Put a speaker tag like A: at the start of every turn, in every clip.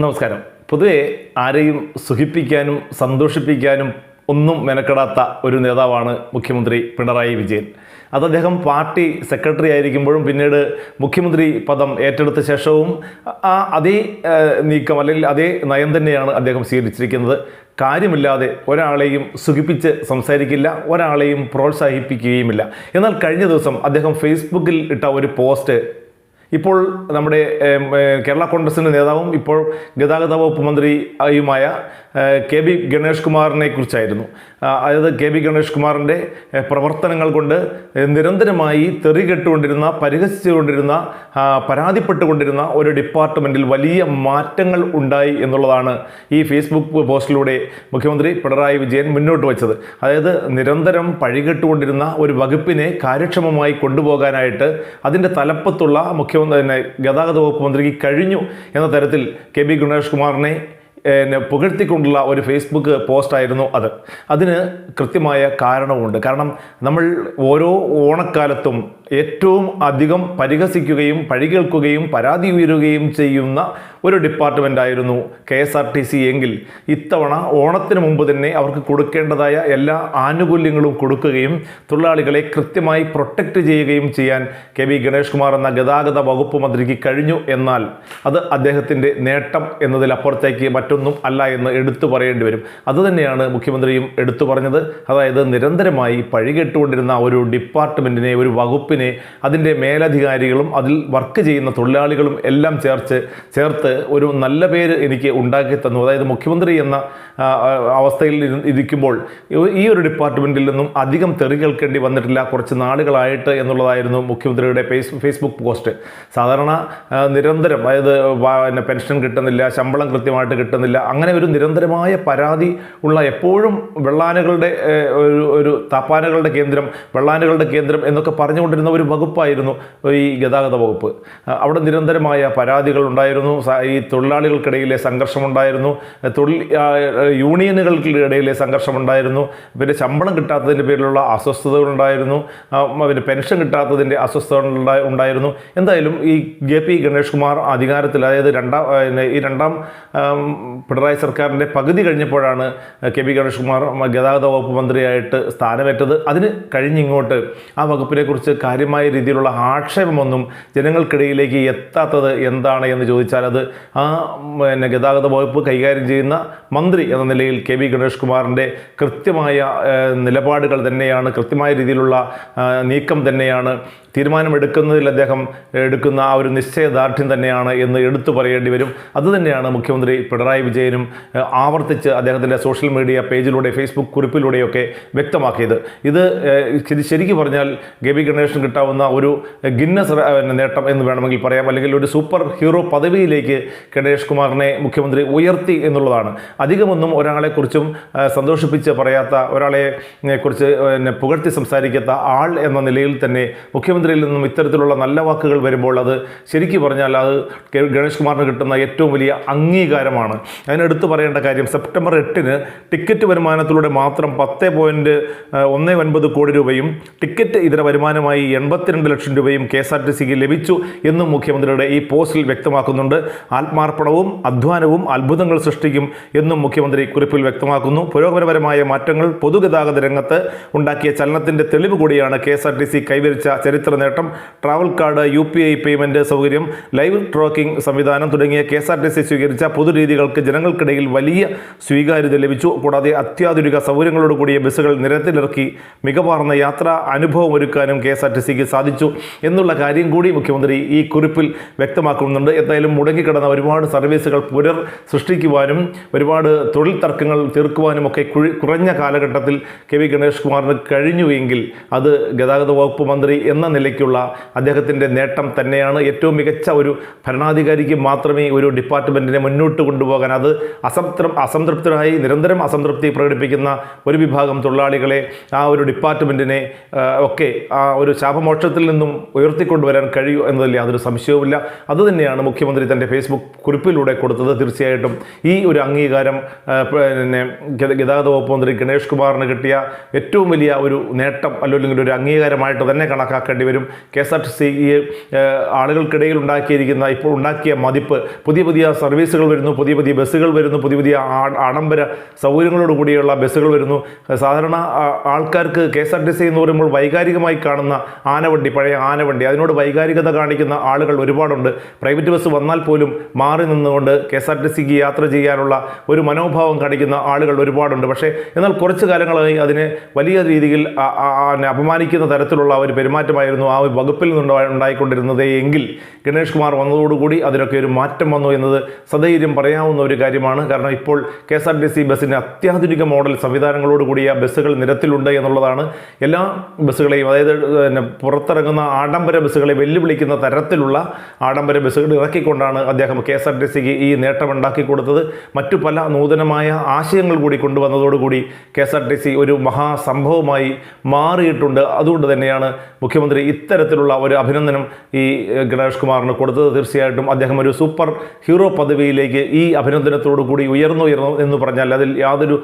A: നമസ്കാരം. പൊതുവെ ആരെയും സുഖിപ്പിക്കാനും സന്തോഷിപ്പിക്കാനും ഒന്നും മെനക്കെടാത്ത ഒരു നേതാവാണ് മുഖ്യമന്ത്രി പിണറായി വിജയൻ. അത് അദ്ദേഹം പാർട്ടി സെക്രട്ടറി ആയിരിക്കുമ്പോഴും പിന്നീട് മുഖ്യമന്ത്രി പദം ഏറ്റെടുത്ത ശേഷവും ആ അതേ നീക്കം അല്ലെങ്കിൽ അതേ നയം തന്നെയാണ് അദ്ദേഹം സ്വീകരിച്ചിരിക്കുന്നത്. കാര്യമില്ലാതെ ഒരാളെയും സുഖിപ്പിച്ച് സംസാരിക്കില്ല ഒരാളെയും പ്രോത്സാഹിപ്പിക്കുകയുമില്ല. എന്നാൽ കഴിഞ്ഞ ദിവസം അദ്ദേഹം ഫേസ്ബുക്കിൽ ഇട്ട ഒരു പോസ്റ്റ് ഇപ്പോൾ നമ്മുടെ കേരള കോൺഗ്രസിന്റെ നേതാവും ഇപ്പോൾ ഗതാഗത വകുപ്പ് മന്ത്രിയുമായ കെ ബി ഗണേഷ് കുമാറിനെ കുറിച്ചായിരുന്നു. അതായത് കെ ബി ഗണേഷ് കുമാറിന്റെ പ്രവർത്തനങ്ങൾ കൊണ്ട് നിരന്തരമായി തെറികെട്ടുകൊണ്ടിരുന്ന പരിഹസിച്ചുകൊണ്ടിരുന്ന പരാതിപ്പെട്ടുകൊണ്ടിരുന്ന ഒരു ഡിപ്പാർട്ട്മെന്റിൽ വലിയ മാറ്റങ്ങൾ ഉണ്ടായി എന്നുള്ളതാണ് ഈ ഫേസ്ബുക്ക് പോസ്റ്റിലൂടെ മുഖ്യമന്ത്രി പിണറായി വിജയൻ മുന്നോട്ട് വച്ചത്. അതായത് നിരന്തരം പഴികെട്ടുകൊണ്ടിരുന്ന ഒരു വകുപ്പിനെ കാര്യക്ഷമമായി കൊണ്ടുപോകാനായിട്ട് അതിന്റെ തലപ്പത്തുള്ള മുഖ്യമന്ത്രി ഗതാഗത വകുപ്പ് മന്ത്രിക്ക് കഴിഞ്ഞു എന്ന തരത്തിൽ കെ ബി ഗണേഷ് കുമാറിനെ പുകഴ്ത്തിക്കൊണ്ടുള്ള ഒരു ഫേസ്ബുക്ക് പോസ്റ്റായിരുന്നു അത്. അതിന് കൃത്യമായ കാരണവുമുണ്ട്. കാരണം നമ്മൾ ഓരോ ഓണക്കാലത്തും ഏറ്റവും അധികം പരിഹസിക്കുകയും പഴികേൾക്കുകയും പരാതി ഉയരുകയും ചെയ്യുന്ന ഒരു ഡിപ്പാർട്ട്മെന്റ് ആയിരുന്നു K S R T C എങ്കിൽ ഇത്തവണ ഓണത്തിന് മുമ്പ് തന്നെ അവർക്ക് കൊടുക്കേണ്ടതായ എല്ലാ ആനുകൂല്യങ്ങളും കൊടുക്കുകയും തൊഴിലാളികളെ കൃത്യമായി പ്രൊട്ടക്റ്റ് ചെയ്യുകയും ചെയ്യാൻ കെ വി ഗണേഷ് കുമാർ എന്ന ഗതാഗത വകുപ്പ് മന്ത്രിക്ക് കഴിഞ്ഞു എന്നാൽ അത് അദ്ദേഹത്തിന്റെ നേട്ടം എന്നതിലപ്പുറത്തേക്ക് മറ്റൊന്നും അല്ല എന്ന് എടുത്തു പറയേണ്ടി വരും. അതുതന്നെയാണ് മുഖ്യമന്ത്രിയും എടുത്തു പറഞ്ഞത്. അതായത് നിരന്തരമായി പഴികെട്ടുകൊണ്ടിരുന്ന ഒരു ഡിപ്പാർട്ട്മെന്റിനെ ഒരു വകുപ്പിനെ അതിന്റെ മേലധികാരികളും അതിൽ വർക്ക് ചെയ്യുന്ന തൊഴിലാളികളും എല്ലാം ചേർത്ത് ചേർത്ത് ഒരു നല്ല പേര് എനിക്ക് ഉണ്ടാക്കി തന്നു. അതായത് മുഖ്യമന്ത്രി എന്ന അവസ്ഥയിൽ ഇരിക്കുമ്പോൾ ഈ ഒരു ഡിപ്പാർട്ട്മെന്റിൽ നിന്നും അധികം തെറി കേൾക്കേണ്ടി വന്നിട്ടില്ല. കുറച്ച് നാളുകളായിട്ട് എന്നുള്ളതായിരുന്നു മുഖ്യമന്ത്രിയുടെ ഫേസ്ബുക്ക് പോസ്റ്റ് സാധാരണ നിരന്തരം അതായത് പിന്നെ പെൻഷൻ കിട്ടുന്നില്ല ശമ്പളം കൃത്യമായിട്ട് കിട്ടുന്നില്ല അങ്ങനെ ഒരു നിരന്തരമായ പരാതി ഉള്ള എപ്പോഴും വെള്ളാനകളുടെ ഒരു ഒരു താപ്പാനകളുടെ കേന്ദ്രം വെള്ളാനകളുടെ കേന്ദ്രം എന്നൊക്കെ പറഞ്ഞുകൊണ്ടിരുന്ന ഒരു വകുപ്പായിരുന്നു ഈ ഗതാഗത വകുപ്പ്. അവിടെ നിരന്തരമായ പരാതികൾ ഉണ്ടായിരുന്നു. ഈ തൊഴിലാളികൾക്കിടയിലെ സംഘർഷമുണ്ടായിരുന്നു. തൊഴിൽ യൂണിയനുകൾക്കിടയിലെ സംഘർഷമുണ്ടായിരുന്നു. പിന്നെ ശമ്പളം കിട്ടാത്തതിന്റെ പേരിലുള്ള അസ്വസ്ഥതകളുണ്ടായിരുന്നു. പിന്നെ പെൻഷൻ കിട്ടാത്തതിന്റെ അസ്വസ്ഥത ഉണ്ടായിരുന്നു. എന്തായാലും ഈ ജെ പി ഗണേഷ് കുമാർ അധികാരത്തിൽ അതായത് രണ്ടാം ഈ രണ്ടാം പിണറായി സർക്കാരിന്റെ പകുതി കഴിഞ്ഞപ്പോഴാണ് കെ പി ഗണേഷ് കുമാർ ഗതാഗത വകുപ്പ് മന്ത്രിയായിട്ട് സ്ഥാനമേറ്റത്. അതിന് കഴിഞ്ഞിങ്ങോട്ട് ആ വകുപ്പിനെ കുറിച്ച് കാര്യമായ രീതിയിലുള്ള ആക്ഷേപമൊന്നും ജനങ്ങൾക്കിടയിലേക്ക് എത്താത്തത് എന്താണ് എന്ന് ചോദിച്ചാൽ അത് ആ പിന്നെ ഗതാഗത വകുപ്പ് കൈകാര്യം ചെയ്യുന്ന മന്ത്രി എന്ന നിലയിൽ കെ വി ഗണേഷ് കുമാറിന്റെ കൃത്യമായ നിലപാടുകൾ തന്നെയാണ് കൃത്യമായ രീതിയിലുള്ള നീക്കം തന്നെയാണ് തീരുമാനമെടുക്കുന്നതിൽ അദ്ദേഹം എടുക്കുന്ന ആ ഒരു നിശ്ചയദാർഢ്യം തന്നെയാണ് എന്ന് എടുത്തു പറയേണ്ടി വരും. അതുതന്നെയാണ് മുഖ്യമന്ത്രി പിണറായി വിജയനും ആവർത്തിച്ച് അദ്ദേഹത്തിന്റെ സോഷ്യൽ മീഡിയ പേജിലൂടെ ഫേസ്ബുക്ക് കുറിപ്പിലൂടെയൊക്കെ വ്യക്തമാക്കിയത്. ഇത് ശരിക്കും പറഞ്ഞാൽ ഗബി ഗണേഷൻ കിട്ടാവുന്ന ഒരു ഗിന്നസ് നേട്ടം എന്ന് വേണമെങ്കിൽ പറയാം. അല്ലെങ്കിൽ ഒരു സൂപ്പർ ഹീറോ പദവിയിലേക്ക് ഗണേഷ് കുമാറിനെ മുഖ്യമന്ത്രി ഉയർത്തി എന്നുള്ളതാണ്. അധികമൊന്നും ഒരാളെക്കുറിച്ചും സന്തോഷിപ്പിച്ച് പറയാത്ത ഒരാളെ കുറിച്ച് പുകഴ്ത്തി സംസാരിക്കാത്ത ആൾ എന്ന നിലയിൽ തന്നെ മുഖ്യമന്ത്രിയിൽ നിന്നും ഇത്തരത്തിലുള്ള നല്ല വാക്കുകൾ വരുമ്പോൾ അത് ശരിക്കും പറഞ്ഞാൽ അത് ഗണേഷ് കുമാറിന് കിട്ടുന്ന ഏറ്റവും വലിയ അംഗീകാരമാണ്. അതിനെടുത്ത് പറയേണ്ട കാര്യം സെപ്റ്റംബർ എട്ടിന് ടിക്കറ്റ് വരുമാനത്തിലൂടെ മാത്രം പത്ത് പോയിന്റ് ഒന്ന് ഒൻപത് കോടി രൂപയും ടിക്കറ്റ് ഇതര വരുമാനമായി എൺപത്തിരണ്ട് ലക്ഷം രൂപയും കെ എസ് ആർ ടി സിക്ക് ലഭിച്ചു എന്നും മുഖ്യമന്ത്രിയുടെ ഈ പോസ്റ്റിൽ വ്യക്തമാക്കുന്നുണ്ട്. ആത്മാർപ്പണവും അധ്വാനവും അത്ഭുതങ്ങൾ സൃഷ്ടിക്കും എന്നും മുഖ്യമന്ത്രി കുറിപ്പിൽ വ്യക്തമാക്കുന്നു. പുരോഗമനപരമായ മാറ്റങ്ങൾ പൊതുഗതാഗത രംഗത്ത് ഉണ്ടാക്കിയ ചലനത്തിന്റെ തെളിവ് കൂടിയാണ് K S R T C കൈവരിച്ച ചരിത്ര നേട്ടം travel card U P I payment സൗകര്യം ലൈവ് ട്രാക്കിംഗ് സംവിധാനം തുടങ്ങിയ K S R T C സ്വീകരിച്ച പൊതുരീതികൾക്ക് ജനങ്ങൾക്കിടയിൽ വലിയ സ്വീകാര്യത ലഭിച്ചു. കൂടാതെ അത്യാധുനിക സൗകര്യങ്ങളോട് കൂടിയ ബസ്സുകൾ നിരത്തിലിറക്കി മികവാർന്ന യാത്രാ അനുഭവം ഒരുക്കാനും കെ എസ് ആർ ടി സിക്ക് സാധിച്ചു എന്നുള്ള കാര്യം കൂടി മുഖ്യമന്ത്രി ഈ കുറിപ്പിൽ വ്യക്തമാക്കുന്നുണ്ട്. എന്തായാലും മുടങ്ങിക്കിടന്ന ഒരുപാട് സർവീസുകൾ പുനർ സൃഷ്ടിക്കുവാനും ഒരുപാട് തൊഴിൽ തർക്കങ്ങൾ തീർക്കുവാനും ഒക്കെ കുറഞ്ഞ കാലഘട്ടത്തിൽ കെ വി ഗണേഷ് കുമാറിന് കഴിഞ്ഞുവെങ്കിൽ അത് ഗതാഗത വകുപ്പ് മന്ത്രി എന്ന നിലയ്ക്കുള്ള അദ്ദേഹത്തിന്റെ നേട്ടം തന്നെയാണ്. ഏറ്റവും മികച്ച ഒരു ഭരണാധികാരിക്ക് മാത്രമേ ഒരു ഡിപ്പാർട്ട്മെന്റിനെ മുന്നോട്ട് കൊണ്ടുപോകാൻ അത് അസംതൃ അസംതൃപ്തരായി നിരന്തരം അസംതൃപ്തി പ്രകടിപ്പിക്കുന്ന ഒരു വിഭാഗം തൊഴിലാളികളെ ആ ഒരു ഡിപ്പാർട്ട്മെന്റിനെ ഒക്കെ ആ ഒരു ശാപമോക്ഷത്തിൽ നിന്നും ഉയർത്തിക്കൊണ്ടുവരാൻ കഴിയൂ എന്നതിൽ യാതൊരു സംശയവുമില്ല. അതുതന്നെയാണ് മുഖ്യമന്ത്രി തന്റെ ഫേസ്ബുക്ക് കുറിപ്പിലൂടെ കൊടുത്തത് തീർച്ചയായിട്ടും. ഈ ഒരു അംഗീകാരം പിന്നെ ഗതാഗത വകുപ്പ് മന്ത്രി ഗണേഷ് കുമാറിന് കിട്ടിയ ഏറ്റവും വലിയ ഒരു നേട്ടം അല്ലെങ്കിൽ ഒരു അംഗീകാരമായിട്ട് തന്നെ കണക്കാക്കേണ്ടി വരും K S R T C ഈ ആളുകൾക്കിടയിൽ ഉണ്ടാക്കിയിരിക്കുന്ന ഇപ്പോൾ ഉണ്ടാക്കിയ മതിപ്പ് പുതിയ പുതിയ സർവീസുകൾ വരുന്നു പുതിയ പുതിയ ബസ്സുകൾ വരുന്നു പുതിയ പുതിയ ആഡംബര സൗകര്യങ്ങളോട് കൂടിയുള്ള ബസ്സുകൾ വരുന്നു. സാധാരണ ആൾക്കാർക്ക് K S R T C എന്ന് പറയുമ്പോൾ വൈകാരികമായി കാണുന്ന ആനവണ്ടി പഴയ ആനവണ്ടി അതിനോട് വൈകാരികത കാണിക്കുന്ന ആളുകൾ ഒരുപാടുണ്ട്. പ്രൈവറ്റ് ബസ് വന്നാൽ പോലും മാറി നിന്നുകൊണ്ട് കെ എസ് ആർ ടി സിക്ക് യാത്ര ചെയ്യാനുള്ള ഒരു മനോഭാവം കാണിക്കുന്ന ആളുകൾ ഒരുപാടുണ്ട്. പക്ഷേ എന്നാൽ കുറച്ച് കാലങ്ങളായി അതിനെ വലിയ രീതിയിൽ അപമാനിക്കുന്ന തരത്തിലുള്ള ഒരു പെരുമാറ്റമായിരുന്നു ആ ഒരു വകുപ്പിൽ നിന്നുണ്ടാ ഉണ്ടായിക്കൊണ്ടിരുന്നത് എങ്കിൽ ഗണേഷ് കുമാർ വന്നതോടുകൂടി അതിനൊക്കെ ഒരു മാറ്റം വന്നു എന്നത് സധൈര്യം പറയാവുന്ന ഒരു കാര്യമാണ്. കാരണം ഇപ്പോൾ K S R T C ബസ്സിന്റെ അത്യാധുനിക മോഡൽ സംവിധാനങ്ങളോട് കൂടിയ ബസ്സുകൾ നിരത്തിലുണ്ട് എന്നുള്ളതാണ്. എല്ലാ ബസ്സുകളെയും അതായത് പിന്നെ പുറത്തിറങ്ങുന്ന ആഡംബര ബസ്സുകളെ വെല്ലുവിളിക്കുന്ന തരത്തിലുള്ള ആഡംബര ബസ്സുകൾ ഇറക്കിക്കൊണ്ടാണ് അദ്ദേഹം കെ എസ് ആർ ടി സിക്ക് ഈ നേട്ടം ഉണ്ടാക്കി കൊടുത്തത്. മറ്റു പല നൂതനമായ ആശയങ്ങൾ കൂടി കൊണ്ടുവന്നതോടുകൂടി K S R T C ഒരു മഹാസംഭവമായി മാറിയിട്ടുണ്ട്. അതുകൊണ്ട് തന്നെയാണ് മുഖ്യമന്ത്രി ഇത്തരത്തിലുള്ള ഒരു അഭിനന്ദനം ഈ ഗണേഷ് കുമാറിന് കൊടുത്തത് തീർച്ചയായിട്ടും അദ്ദേഹം ഒരു സൂപ്പർ ഹീറോ പദവിയിലേക്ക് ഈ അഭിനന്ദനത്തോടു കൂടി ഉയർന്നു ഉയർന്നു എന്ന് പറഞ്ഞാൽ അതിൽ യാതൊരു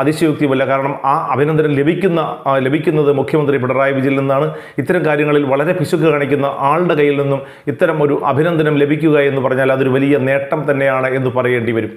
A: അതിശയോക്തിയുമില്ല. കാരണം ആ അഭിനന്ദനം ലഭിക്കുന്ന ലഭിക്കുന്നത് മുഖ്യമന്ത്രി പിണറായി വിജയനിൽ നിന്നാണ്. ഇത്തരം കാര്യങ്ങളിൽ വളരെ പിശുക്ക് കാണിക്കുന്ന ആളുടെ കയ്യിൽ നിന്നും ഇത്തരം ഒരു അഭിനന്ദനം ലഭിക്കുക എന്ന് പറഞ്ഞാൽ അതൊരു വലിയ നേട്ടം തന്നെയാണ് എന്ന് പറയേണ്ടി വരും.